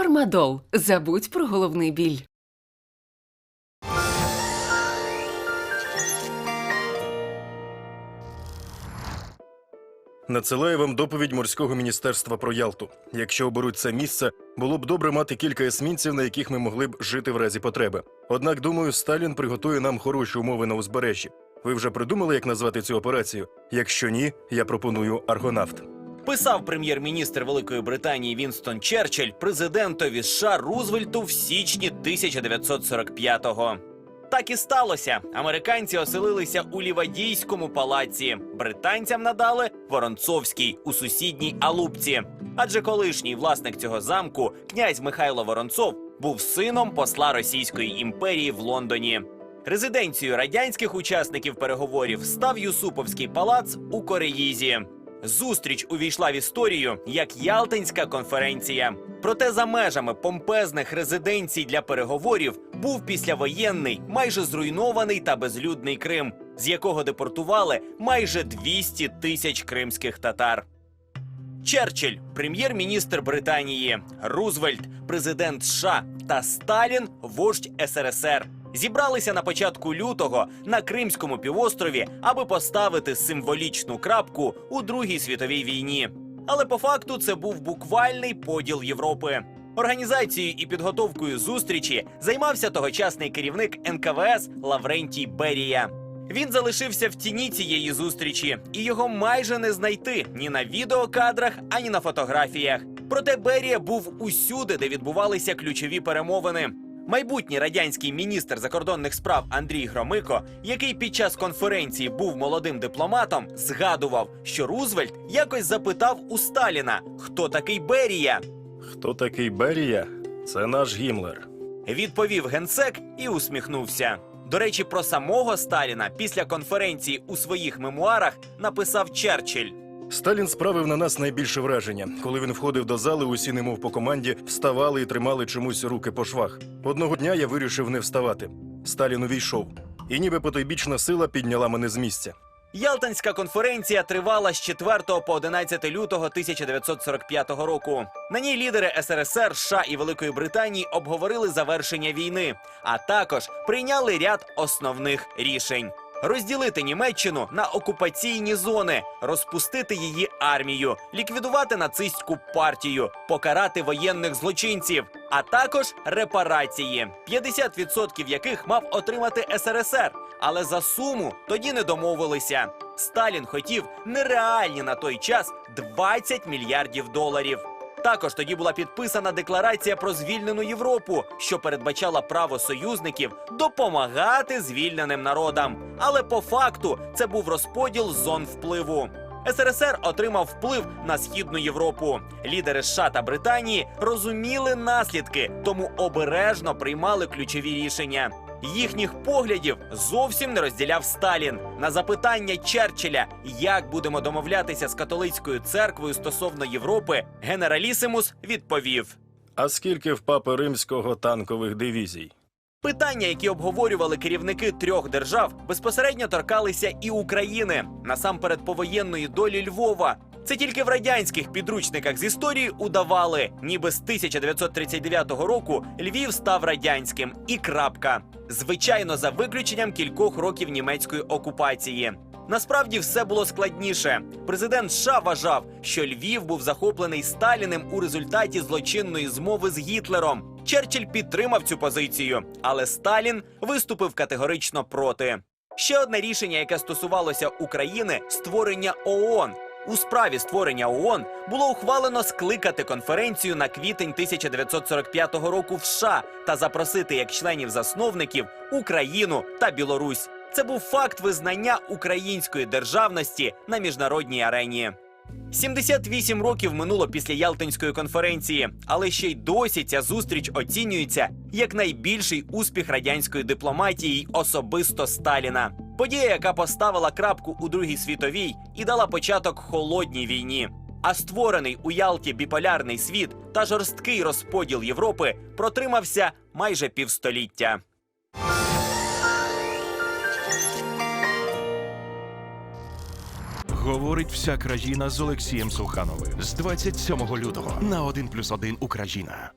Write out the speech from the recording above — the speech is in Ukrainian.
Фармадол. Забудь про головний біль. Надсилаю вам доповідь морського міністерства про Ялту. Якщо оберуть це місце, було б добре мати кілька есмінців, на яких ми могли б жити в разі потреби. Однак, думаю, Сталін приготує нам хороші умови на узбережжі. Ви вже придумали, як назвати цю операцію? Якщо ні, я пропоную аргонавт. Писав прем'єр-міністр Великої Британії Вінстон Черчилль президентові США Рузвельту в січні 1945-го. Так і сталося. Американці оселилися у Лівадійському палаці. Британцям надали Воронцовський у сусідній Алупці. Адже колишній власник цього замку, князь Михайло Воронцов, був сином посла Російської імперії в Лондоні. Резиденцією радянських учасників переговорів став Юсуповський палац у Кореїзі. Зустріч увійшла в історію як Ялтинська конференція. Проте за межами помпезних резиденцій для переговорів був післявоєнний, майже зруйнований та безлюдний Крим, з якого депортували майже 200 тисяч кримських татар. Черчилль, прем'єр-міністр Британії, Рузвельт, президент США та Сталін, вождь СРСР. Зібралися на початку лютого на Кримському півострові, аби поставити символічну крапку у Другій світовій війні. Але по факту це був буквальний поділ Європи. Організацією і підготовкою зустрічі займався тогочасний керівник НКВС Лаврентій Берія. Він залишився в тіні цієї зустрічі, і його майже не знайти ні на відеокадрах, ані на фотографіях. Проте Берія був усюди, де відбувалися ключові перемовини. Майбутній радянський міністр закордонних справ Андрій Громико, який під час конференції був молодим дипломатом, згадував, що Рузвельт якось запитав у Сталіна, хто такий Берія. Хто такий Берія? Це наш Гімлер. Відповів генсек і усміхнувся. До речі, про самого Сталіна після конференції у своїх мемуарах написав Черчилль. Сталін справив на нас найбільше враження. Коли він входив до зали, усі, немов по команді, вставали і тримали чомусь руки по швах. Одного дня я вирішив не вставати. Сталін увійшов, і ніби потойбічна сила підняла мене з місця. Ялтинська конференція тривала з 4 по 11 лютого 1945 року. На ній лідери СРСР, США і Великої Британії обговорили завершення війни, а також прийняли ряд основних рішень. Розділити Німеччину на окупаційні зони, розпустити її армію, ліквідувати нацистську партію, покарати воєнних злочинців, а також репарації, 50% яких мав отримати СРСР. Але за суму тоді не домовилися. Сталін хотів нереальні на той час 20 мільярдів доларів. Також тоді була підписана декларація про звільнену Європу, що передбачала право союзників допомагати звільненим народам. Але по факту це був розподіл зон впливу. СРСР отримав вплив на східну Європу. Лідери США та Британії розуміли наслідки, тому обережно приймали ключові рішення. Їхніх поглядів зовсім не розділяв Сталін. На запитання Черчилля, як будемо домовлятися з католицькою церквою стосовно Європи, генералісимус відповів. А скільки в папи римського танкових дивізій? Питання, які обговорювали керівники трьох держав, безпосередньо торкалися і України насамперед повоєнної долі Львова. Це тільки в радянських підручниках з історії удавали, ніби з 1939 року Львів став радянським і крапка. Звичайно, за виключенням кількох років німецької окупації. Насправді все було складніше. Президент США вважав, що Львів був захоплений Сталіним у результаті злочинної змови з Гітлером. Черчилль підтримав цю позицію, але Сталін виступив категорично проти. Ще одне рішення, яке стосувалося України створення ООН. У справі створення ООН було ухвалено скликати конференцію на квітень 1945 року в США та запросити як членів-засновників Україну та Білорусь. Це був факт визнання української державності на міжнародній арені. 78 років минуло після Ялтинської конференції, але ще й досі ця зустріч оцінюється як найбільший успіх радянської дипломатії й особисто Сталіна. Подія, яка поставила крапку у Другій світовій і дала початок холодній війні. А створений у Ялті біполярний світ та жорсткий розподіл Європи протримався майже півстоліття. Говорить вся країна з Олексієм Сухановим з 27 лютого на 1+,1 Україна.